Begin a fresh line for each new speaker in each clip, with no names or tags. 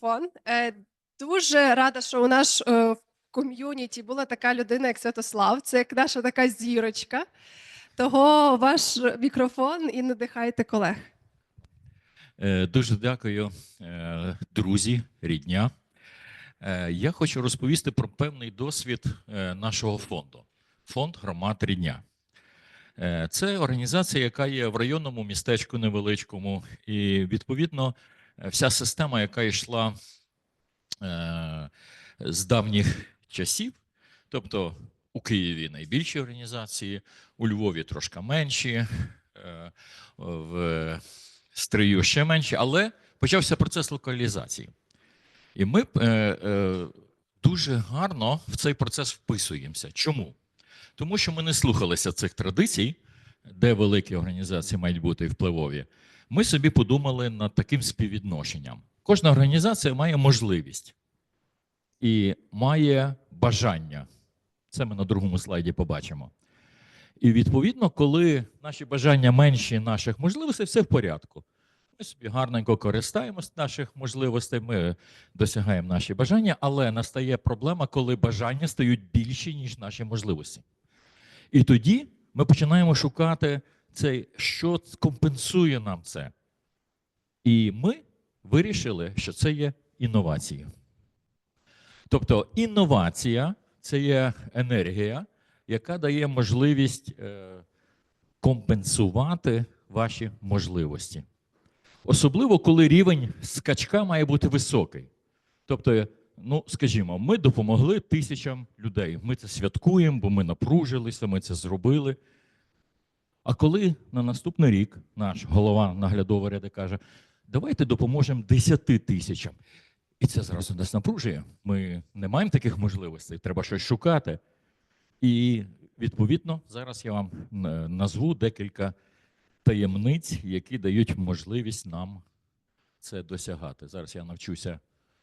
Фон. Е, Дуже рада, що у наш е, в ком'юніті була така людина, як Святослав. Це як наша така зірочка. Того ваш мікрофон і надихайте колег.
Е, Дуже дякую, е, друзі, рідня. Е, Я хочу розповісти про певний досвід е, нашого фонду. Фонд громад рідня. Е, Це організація, яка є в районному містечку невеличкому, і відповідно е, вся система, яка йшла е, з давніх часів, тобто у Києві найбільші організації, у Львові трошки менші, е, в Стрию ще менші, але почався процес локалізації. І ми е, е, дуже гарно в цей процес вписуємося. Чому? Тому що ми не слухалися цих традицій, де великі організації мають бути впливові. Ми собі подумали над таким співвідношенням. Кожна організація має можливість і має бажання. Це ми на другому слайді побачимо. І відповідно, коли наші бажання менші наших можливостей, все в порядку. Ми собі гарненько користаємось наших можливостей, ми досягаємо наші бажання, але настає проблема, коли бажання стають більші, ніж наші можливості. І тоді ми починаємо шукати цей, що компенсує нам це. І ми вирішили, що це є інновації. Тобто інновація це є енергія, яка дає можливість е, компенсувати ваші можливості. Особливо, коли рівень скачка має бути високий. Тобто, ну, скажімо, ми допомогли тисячам людей. Ми це святкуємо, бо ми напружилися, ми це зробили. А коли на наступний рік наш голова наглядової ради каже, давайте допоможемо 10 тисячам. І це зразу нас напружує. Ми не маємо таких можливостей, треба щось шукати. І відповідно зараз я вам е, назву декілька таємниць, які дають можливість нам це досягати. Зараз я навчуся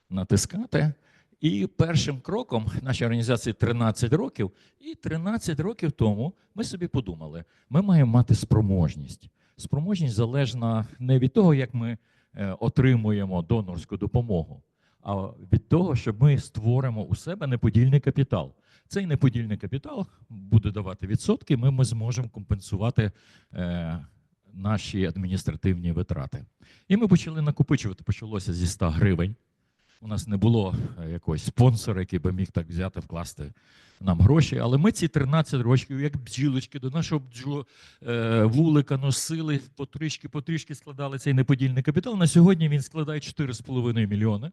натискати. І першим кроком нашій організації 13 років, і 13 років тому ми собі подумали, ми маємо мати спроможність. Спроможність залежна не від того, як ми е, отримуємо донорську допомогу, а від того, що ми створимо у себе неподільний капітал. Цей неподільний капітал буде давати відсотки, ми, ми зможемо компенсувати е, наші адміністративні витрати. І ми почали накопичувати. Почалося зі 100 гривень. У нас не було е, якогось спонсора, який би міг так взяти, вкласти нам гроші. Але ми ці 13 років, як бджілочки, до нашого бджо, е, вулика носили, потрішки, потрішки складали цей неподільний капітал. На сьогодні він складає 4,5 мільйони.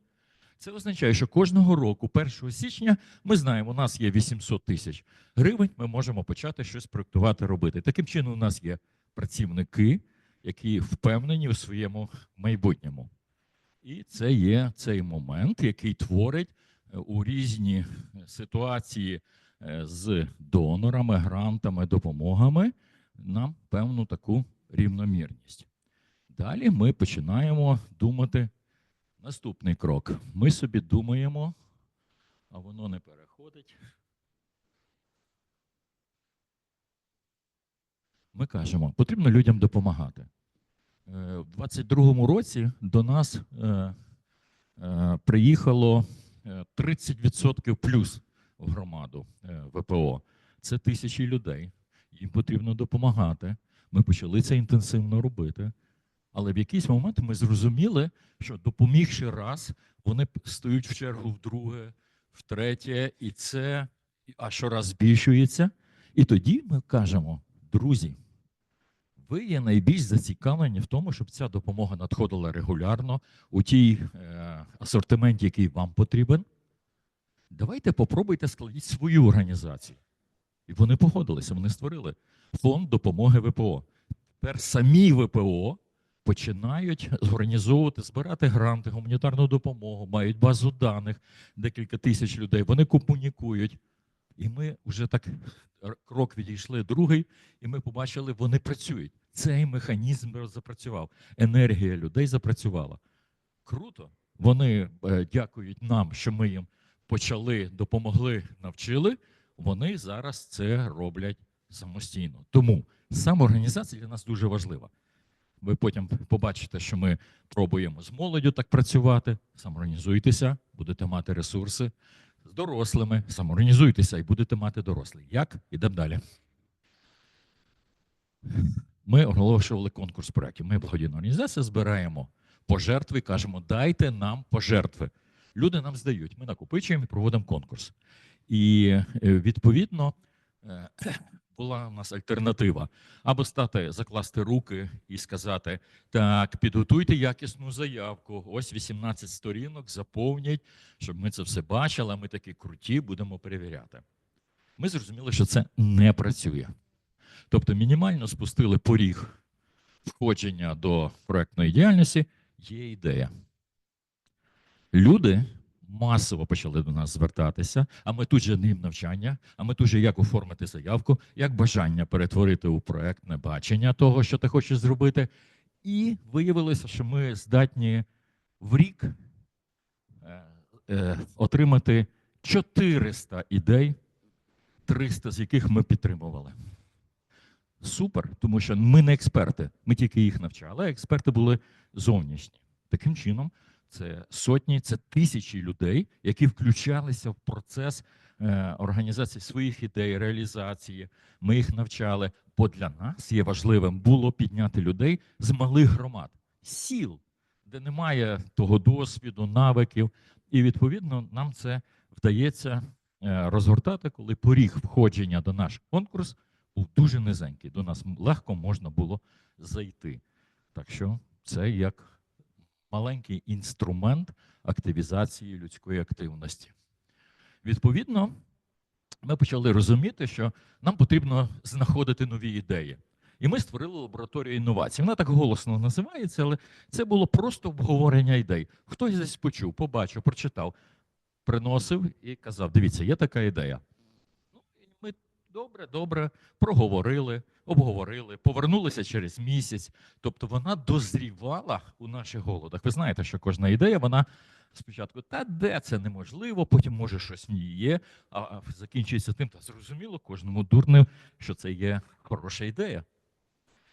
Це означає, що кожного року, 1 січня, ми знаємо, у нас є 800 тисяч гривень, ми можемо почати щось проектувати, робити. Таким чином, у нас є працівники, які впевнені у своєму майбутньому. І це є цей момент, який творить е, у різні ситуації е, з донорами, грантами, допомогами нам певну таку рівномірність. Далі ми починаємо думати наступний крок. Ми собі думаємо, а воно не переходить. Ми кажемо, потрібно людям допомагати. Е, В 22-му році до нас е, е, приїхало е, 30% плюс в громаду ВПО. Це тисячі людей. Їм потрібно допомагати. Ми почали це інтенсивно робити. Але в якийсь момент ми зрозуміли, що допомігши раз, вони стають в чергу вдруге, втретє, і це а щораз збільшується. І тоді ми кажемо, друзі, ви є найбільш зацікавлені в тому, щоб ця допомога надходила регулярно у тій е, асортименті, який вам потрібен. Давайте попробуйте складіть свою організацію. І вони погодилися, вони створили фонд допомоги ВПО. Тепер самі ВПО починають організовувати, збирати гранти, гуманітарну допомогу, мають базу даних, декілька тисяч людей. Вони комунікують. І ми вже так крок відійшли другий, і ми побачили, вони працюють. Цей механізм запрацював. Енергія людей запрацювала. Круто. Вони е, дякують нам, що ми їм почали, допомогли, навчили. Вони зараз це роблять самостійно. Тому самоорганізація для нас дуже важлива. Ви потім побачите, що ми пробуємо з молоддю так працювати. Самоорганізуйтеся, будете мати ресурси. З дорослими самоорганізуйтеся і будете мати дорослих. Як? Ідемо далі. Ми оголошували конкурс проєктів. Ми благодійна організація збираємо пожертви, і кажемо, дайте нам пожертви. Люди нам здають. Ми накопичуємо і проводимо конкурс. І е, відповідно е, була у нас альтернатива. Або стати, закласти руки і сказати: так, підготуйте якісну заявку. Ось 18 сторінок, заповніть, щоб ми це все бачили. а Ми такі круті, будемо перевіряти. Ми зрозуміли, що це не працює. Тобто мінімально спустили поріг входження до проектної діяльності, є ідея. Люди масово почали до нас звертатися, а ми тут же ним навчання, а ми тут же як оформити заявку, як бажання перетворити у проектне бачення того, що ти хочеш зробити. І виявилося, що ми здатні в рік е, е, отримати 400 ідей, 300 з яких ми підтримували. Супер, тому що ми не експерти, ми тільки їх навчали, а експерти були зовнішні. Таким чином, це сотні, це тисячі людей, які включалися в процес е, організації своїх ідей, реалізації. Ми їх навчали. Бо для нас є важливим було підняти людей з малих громад, сіл, де немає того досвіду, навиків. І відповідно нам це вдається е, розгортати, коли поріг входження до наш конкурс був дуже низенький. До нас легко можна було зайти. Так що це як маленький інструмент активізації людської активності. Відповідно, ми почали розуміти, що нам потрібно знаходити нові ідеї. І ми створили лабораторію інновацій. Вона так голосно називається, але це було просто обговорення ідей. Хтось десь почув, побачив, прочитав, приносив і казав: дивіться, є така ідея. Ну, і ми добре, добре проговорили, обговорили, повернулися через місяць. Тобто вона дозрівала у наших голодах. Ви знаєте, що кожна ідея, вона спочатку, та де це неможливо, потім може щось в ній є, а закінчується тим, та зрозуміло кожному дурню, що це є хороша ідея.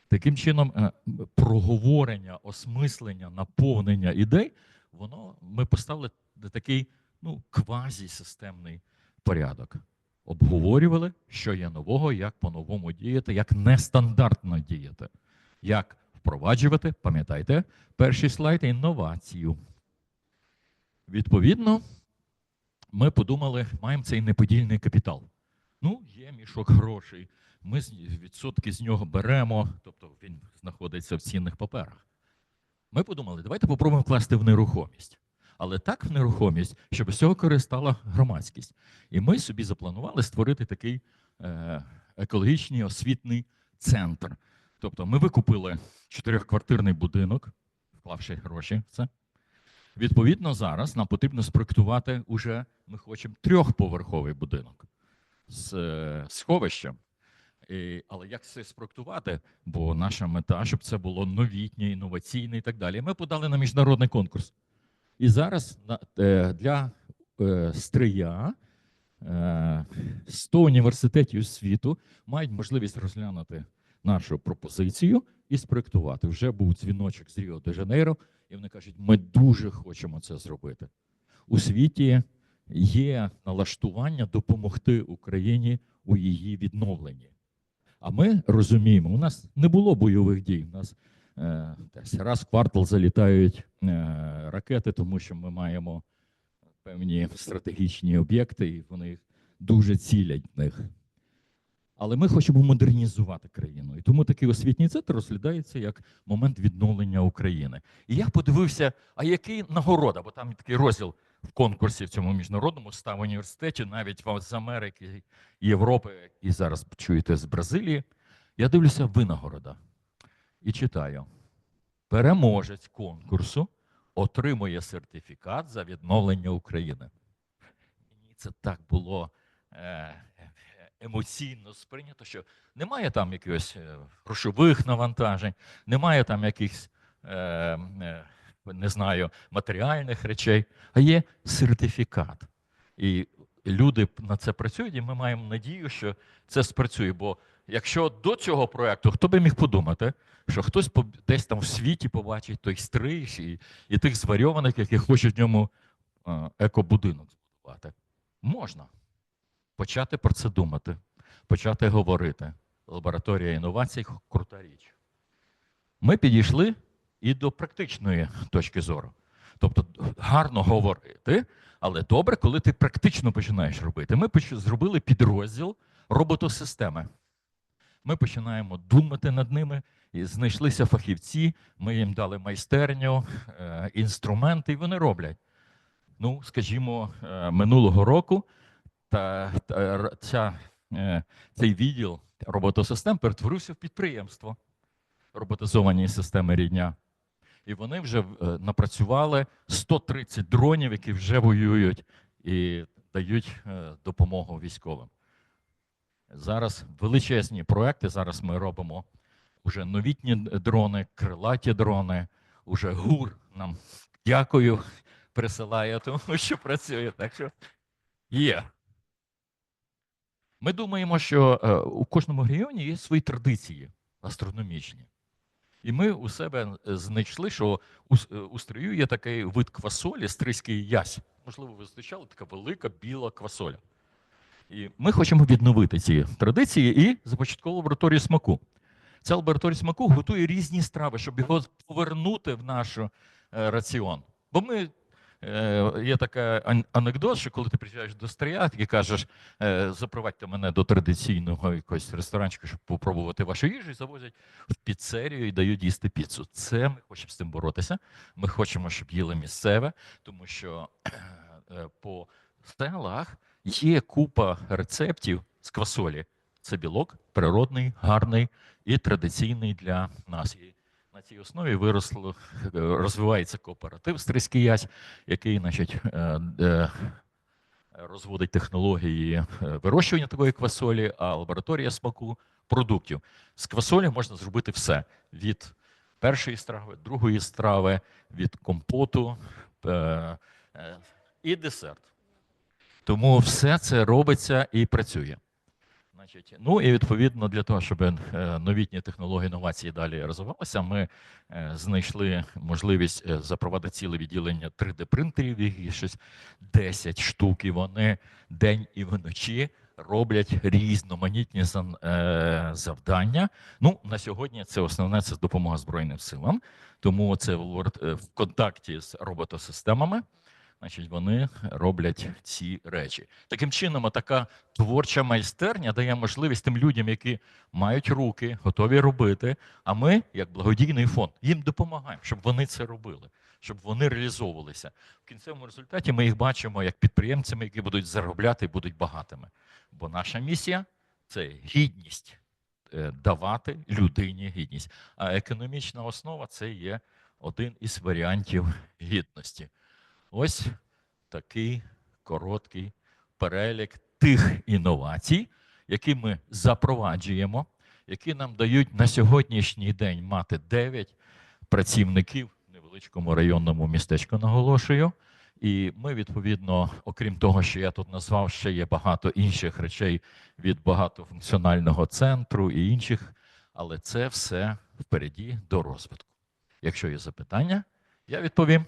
Таким чином, е, проговорення, осмислення, наповнення ідей, воно ми поставили на такий ну, квазісистемний порядок. Обговорювали, що є нового, як по-новому діяти, як нестандартно діяти, як впроваджувати, пам'ятайте, перший слайд інновацію. Відповідно, ми подумали, маємо цей неподільний капітал. Ну, є мішок грошей. Ми відсотки з нього беремо, тобто він знаходиться в цінних паперах. Ми подумали, давайте попробуємо вкласти в нерухомість. Але так в нерухомість, щоб з цього користала громадськість. І ми собі запланували створити такий е, екологічний освітний центр. Тобто ми викупили чотирьохквартирний будинок, вклавши гроші в це. Відповідно, зараз нам потрібно спроектувати уже, ми хочемо трьохповерховий будинок з е, сховищем. І, але як це спроектувати? Бо наша мета, щоб це було новітнє, інноваційне і так далі. Ми подали на міжнародний конкурс. І зараз е, для е, Стрия е, 100 університетів світу мають можливість розглянути нашу пропозицію і спроектувати. Вже був дзвіночок з Ріо де Жанейро, і вони кажуть, ми дуже хочемо це зробити. У світі є налаштування допомогти Україні у її відновленні. А ми розуміємо, у нас не було бойових дій. У нас е, десь раз в квартал залітають е, ракети, тому що ми маємо певні стратегічні об'єкти, і вони дуже цілять в них. Але ми хочемо модернізувати країну. І тому такий освітній центр розглядається як момент відновлення України. І я подивився, а який нагорода, бо там є такий розділ в конкурсі в цьому міжнародному ста в університеті, навіть з Америки, Європи, і зараз чуєте з Бразилії. Я дивлюся винагорода і читаю: переможець конкурсу отримує сертифікат за відновлення України. Мені це так було е, емоційно сприйнято, що немає там якихось е, грошових навантажень, немає там якихось. Е, не знаю, матеріальних речей, а є сертифікат. І люди на це працюють, і ми маємо надію, що це спрацює. Бо якщо до цього проекту, хто би міг подумати, що хтось десь там в світі побачить той стриж і, і тих зварьованих, які хочуть в ньому е, екобудинок збудувати. Можна почати про це думати, почати говорити. Лабораторія інновацій крута річ. Ми підійшли і до практичної точки зору. Тобто гарно говорити, але добре, коли ти практично починаєш робити. Ми зробили підрозділ роботосистеми. Ми починаємо думати над ними, і знайшлися фахівці, ми їм дали майстерню, е, інструменти, і вони роблять. Ну, скажімо, е, минулого року та, та ця, е, цей відділ роботосистем перетворився в підприємство роботизовані системи рідня. І вони вже напрацювали 130 дронів, які вже воюють і дають допомогу військовим. Зараз величезні проекти. Зараз ми робимо вже новітні дрони, крилаті дрони. Уже ГУР нам дякую, присилає, тому що працює. Так що є. Ми думаємо, що е, у кожному регіоні є свої традиції астрономічні. І ми у себе знайшли, що у, с- у стрию є такий вид квасолі, стрийський ясь. Можливо, ви зустрічали така велика біла квасоля. І ми хочемо відновити ці традиції і започаткову лабораторію смаку. Ця лабораторія смаку готує різні страви, щоб його повернути в наш е, раціон. Бо ми. е, Є така ан- анекдот, що коли ти приїжджаєш до стрия і кажеш, е, запровадьте мене до традиційного якогось ресторанчика, щоб попробувати вашу їжу, і завозять в піцерію і дають їсти піцу. Це ми хочемо з цим боротися. Ми хочемо, щоб їли місцеве, тому що по селах є купа рецептів з квасолі. Це білок природний, гарний і традиційний для нас. І на цій основі виросло, е, розвивається кооператив Стрийський ясь, який, значить, е, розводить технології е, вирощування такої квасолі, а лабораторія смаку продуктів. З квасолі можна зробити все: від першої страви, другої страви, від компоту і десерт. Тому все це робиться і працює. Значить, ну і відповідно для того, щоб е, новітні технології інновації далі розвивалися, ми е, знайшли можливість е, запровадити ціле відділення 3D-принтерів, їх щось 10 штук, і вони день і вночі роблять різноманітні завдання. Ну, на сьогодні це основне це допомога Збройним силам, тому це в контакті з роботосистемами. Значить, вони роблять ці речі. Таким чином, така творча майстерня дає можливість тим людям, які мають руки, готові робити. А ми, як благодійний фонд, їм допомагаємо, щоб вони це робили, щоб вони реалізовувалися. В кінцевому результаті ми їх бачимо як підприємцями, які будуть заробляти і будуть багатими. Бо наша місія це гідність е, давати людині гідність. А економічна основа це є один із варіантів гідності. Ось такий короткий перелік тих інновацій, які ми запроваджуємо, які нам дають на сьогоднішній день мати 9 працівників в невеличкому районному містечку, наголошую. І ми, відповідно, окрім того, що я тут назвав, ще є багато інших речей від багатофункціонального центру і інших, але це все впереді до розвитку. Якщо є запитання, я відповім.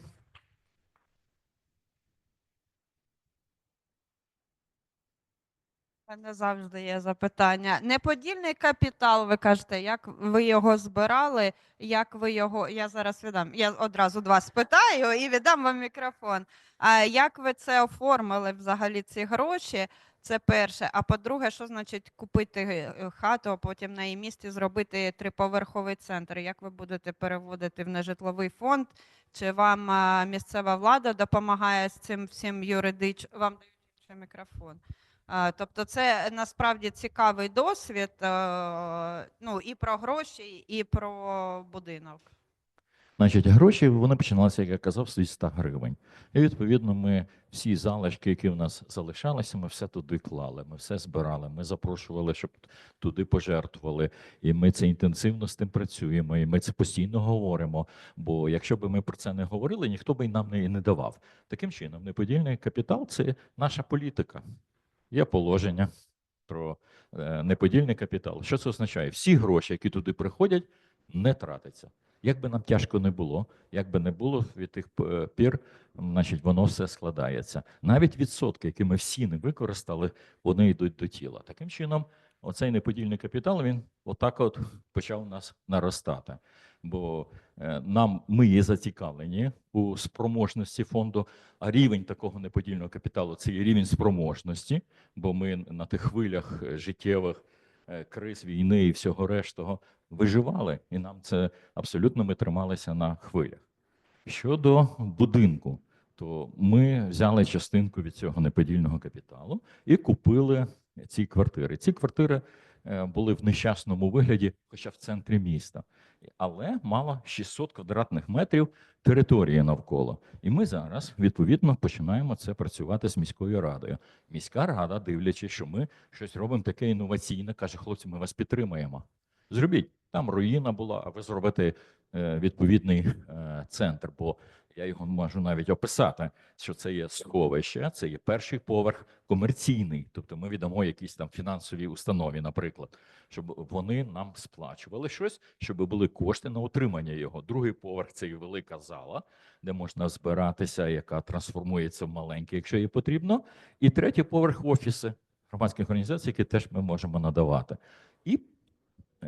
Мене завжди є запитання. Неподільний капітал, ви кажете, як ви його збирали, як ви його. Я зараз віддам. Я одразу два спитаю і віддам вам мікрофон. А як ви це оформили взагалі ці гроші? Це перше. А по-друге, що значить купити е, хату, а потім на її місці зробити триповерховий центр? Як ви будете переводити в нежитловий фонд? Чи вам місцева влада допомагає з цим всім юридично? Вам дають ще мікрофон. А, Тобто, це насправді цікавий досвід. е, Ну і про гроші, і про будинок.
Значить, гроші вони починалися, як я казав, з 100 гривень. І відповідно, ми всі залишки, які в нас залишалися, ми все туди клали, ми все збирали. Ми запрошували, щоб туди пожертвували. І ми це інтенсивно з тим працюємо. І ми це постійно говоримо. Бо якщо б ми про це не говорили, ніхто би нам не давав. Таким чином, неподільний капітал це наша політика. Є положення про е, неподільний капітал. Що це означає? Всі гроші, які туди приходять, не тратяться. Як би нам тяжко не було, як би не було від тих е, пір, значить, воно все складається. Навіть відсотки, які ми всі не використали, вони йдуть до тіла. Таким чином, оцей неподільний капітал він отак от почав у нас наростати. Бо е, нам ми є зацікавлені у спроможності фонду, а рівень такого неподільного капіталу це є рівень спроможності, бо ми на тих хвилях е, життєвих е, криз війни і всього рештого виживали, і нам це абсолютно ми трималися на хвилях. Щодо будинку, то ми взяли частинку від цього неподільного капіталу і купили ці квартири. Ці квартири були в нещасному вигляді, хоча в центрі міста, але мала 600 квадратних метрів території навколо. І ми зараз відповідно починаємо це працювати з міською радою. Міська рада, дивлячись, що ми щось робимо таке інноваційне, каже: хлопці, ми вас підтримаємо. Зробіть там руїна була, а ви зробите е, відповідний е, центр. Бо я його можу навіть описати, що це є сховище, це є перший поверх комерційний. Тобто ми віддамо якісь там фінансові установі, наприклад, щоб вони нам сплачували щось, щоб були кошти на утримання його. Другий поверх це є велика зала, де можна збиратися, яка трансформується в маленький, якщо їй потрібно. І третій поверх офіси громадських організацій, які теж ми можемо надавати. І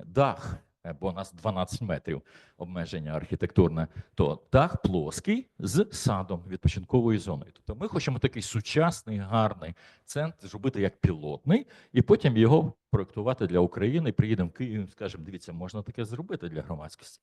дах, бо у нас 12 метрів обмеження архітектурне, то дах плоский з садом відпочинковою зоною. Тобто ми хочемо такий сучасний, гарний центр зробити як пілотний, і потім його проектувати для України. Приїдемо в Київ скажемо, дивіться, можна таке зробити для громадськості.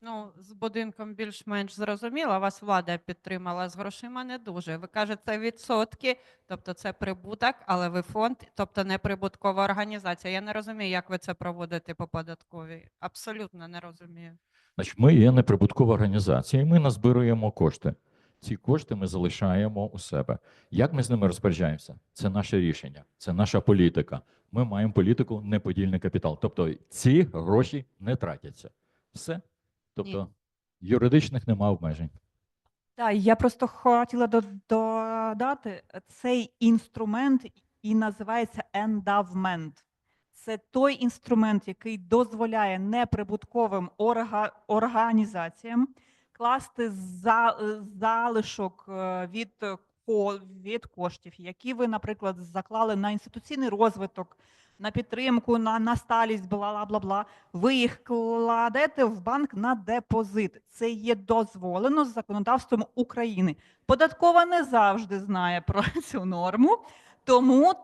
Ну, з будинком більш-менш зрозуміло, вас влада підтримала з грошима не дуже. Ви кажете, відсотки, тобто це прибуток, але ви фонд, тобто не прибуткова організація. Я не розумію, як ви це проводите по податковій. Абсолютно не розумію.
Значить, ми є неприбуткова організація, і ми назбируємо кошти. Ці кошти ми залишаємо у себе. Як ми з ними розпоряджаємося? Це наше рішення, це наша політика. Ми маємо політику неподільний капітал. Тобто ці гроші не тратяться. Все. Тобто юридичних нема обмежень.
Так, я просто хотіла до- додати, цей інструмент і називається endowment. Це той інструмент, який дозволяє неприбутковим орга, організаціям класти за, залишок е, від, ко- від коштів, які ви, наприклад, заклали на інституційний розвиток, на підтримку, на, на сталість, бла бла бла. Ви їх кладете в банк на депозит. Це є дозволено з законодавством України. Податкова не завжди знає про цю норму, тому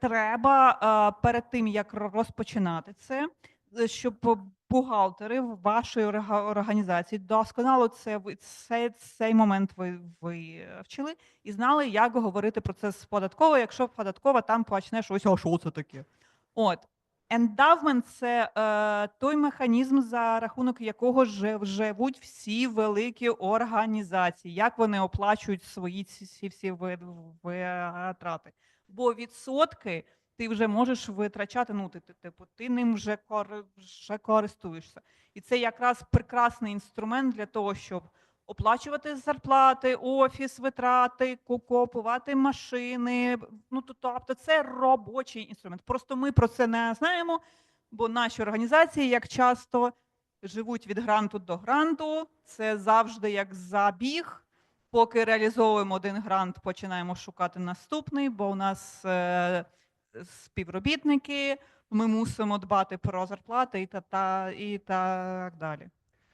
треба е, перед тим як розпочинати це, е, щоб бухгалтери вашої організації досконало це цей, цей момент ви вивчили і знали, як говорити про це з податковою, якщо податкова там почне щось, а що це таке? От. Endowment – це е, той механізм, за рахунок якого жив- живуть всі великі організації, як вони оплачують свої ці всі витрати. Бо відсотки ти вже можеш витрачати, ну, ти, ти, типу, ти ним вже, кори, вже користуєшся. І це якраз прекрасний інструмент для того, щоб оплачувати зарплати, офіс, витрати, купувати машини. Ну, тобто це робочий інструмент. Просто ми про це не знаємо, бо наші організації, як часто, живуть від гранту до гранту. Це завжди як забіг. Поки реалізовуємо один грант, починаємо шукати наступний, бо у нас е, співробітники, ми мусимо дбати про зарплати і та, та, і так далі.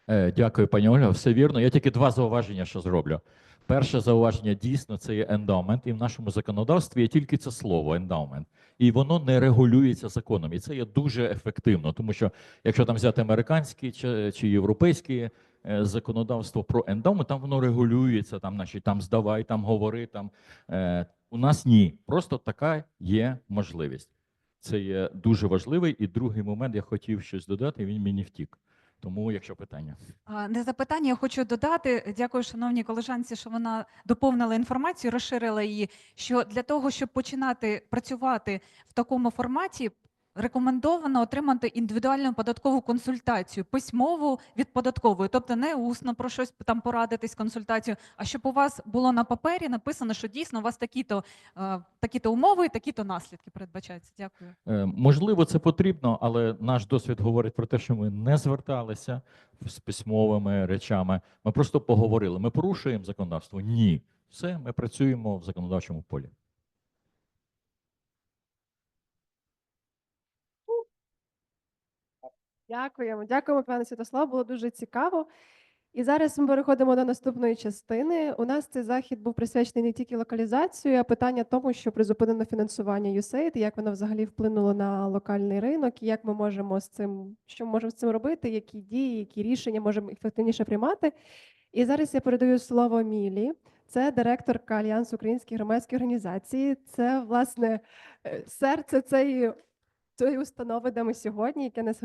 Е, Дякую, пані Ольга. Все вірно. Я тільки два зауваження, що зроблю. Перше зауваження дійсно це є ендаумент, і в нашому законодавстві є тільки це слово ендаумент, і воно не регулюється законом. І це є дуже ефективно, тому що якщо там взяти американське чи, чи європейське е, законодавство про ендаумент, там воно регулюється, там, значить, там здавай, там говори. Там е, у нас ні. Просто така є можливість. Це є дуже важливий. І другий момент я хотів щось додати. Він мені втік. Тому, якщо питання.
Не запитання, я хочу додати. Дякую, шановній колежанці, що вона доповнила інформацію, розширила її. Що для того, щоб починати працювати в такому форматі, рекомендовано отримати індивідуальну податкову консультацію, письмову від податкової, тобто не усно про щось там порадитись консультацію, а щоб у вас було на папері написано, що дійсно у вас такі-то е, такі-то умови такі-то наслідки передбачаються. Дякую.
Е, Можливо, це потрібно, але наш досвід говорить про те, що ми не зверталися з письмовими речами. Ми просто поговорили. Ми порушуємо законодавство? Ні. Все, ми працюємо в законодавчому полі.
Дякуємо, дякуємо, пане Святослав. Було дуже цікаво. І зараз ми переходимо до наступної частини. У нас цей захід був присвячений не тільки локалізації, а питання тому, що призупинено фінансування USAID, як воно взагалі вплинуло на локальний ринок, і як ми можемо з цим, що ми можемо з цим робити, які дії, які рішення можемо ефективніше приймати. І зараз я передаю слово Мілі. Це директорка Альянсу українських громадських організацій. Це власне е, серце цієї, цієї установи, де ми сьогодні, яке нас